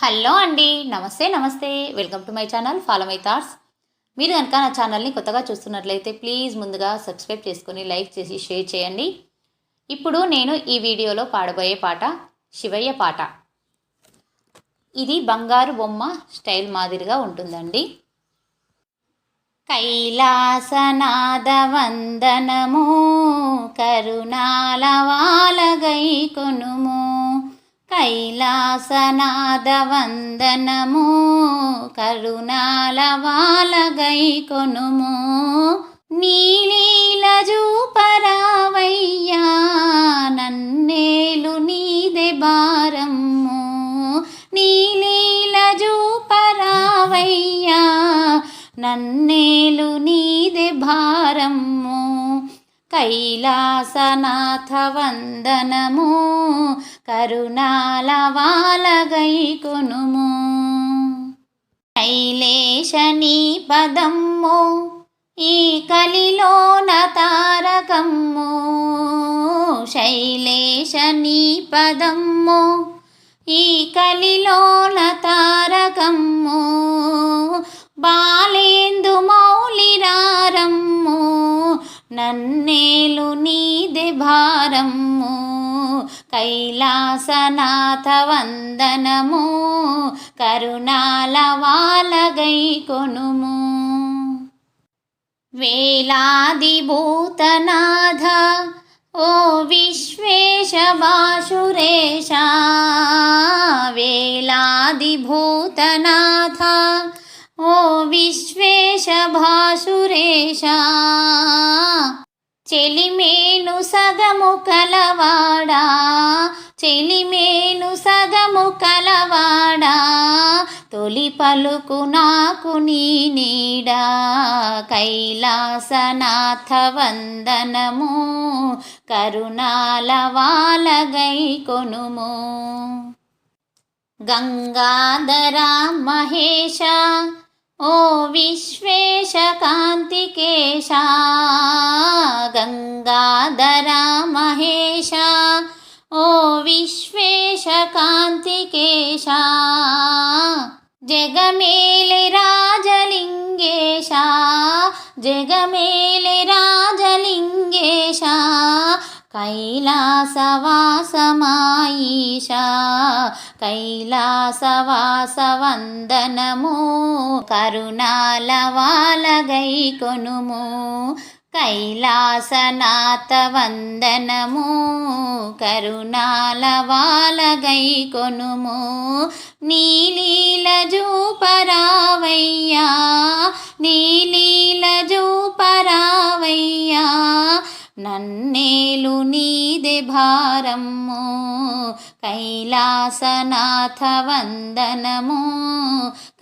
Hello అండి నమస్తే నమస్తే. Welcome to my channel follow my thoughts మీరు కనుక నా ఛానల్ని కొత్తగా చూస్తున్నట్లయితే ప్లీజ్ ముందుగా సబ్స్క్రైబ్ చేసుకొని లైక్ చేసి షేర్ చేయండి. ఇప్పుడు నేను ఈ వీడియోలో పాడబోయే పాట శివయ్య పాట. ఇది బంగారు బొమ్మ స్టైల్ మాదిరిగా ఉంటుందండి. కైలాసనాద వందనము కరుణాల వాలగై కొనుము. కైలాసనాదవందనము కరుణాల వాలగై కొనుము. నీలీల జూపరావయ్యా నన్నేలు నీదే భారము. నీలీల జూపరావయ్యా నన్నేలు నీదే భారము. కైలాసనాథ వందనము కరుణాల వాలగై కొనుము కైలేశని పదమ్ము ఈ కలిలోన తారకమ్ము. శైలేశని పదమ్ము ఈ కలిలోన తారకమ్ము. భారము కైలాసనాథ వందనము కరుణాల వాలగై కొనుము. వేలాది భూతనాథ ఓ విశ్వేశ బాసురేశ వేలాది భూతనాథ ఓ విశ్వేశ భాసురేశ చెలిమేను సగము కలవాడా? చెలిమేను సగము కలవాడా? తొలి పలుకు నాకు నీ నీడా? కైలాసనాథ వందనము కరుణాల వాలగై కొనుము. గంగాధర మహేశ ఓ విశ్వేశ కాంతికేశా గంగాధర మహేశ ఓ విశ్వేశ కాంతికేశ జగమేలి రాజలింగేశ జగమేలి రాజలింగేశ కైలాసవాసమాయిష కైలాసవాసవందనము కరుణాల వాలగై కొనుము కైలాసనాథ వందనము కరుణాల వాలగై కొనుము నీలీల జూపరావయ్యా నీలీల జూపరావయ్యా నన్నేలు నీది భారము. కైలాసనాథ వందనము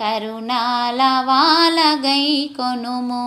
కరుణాల వాలగై కొనుము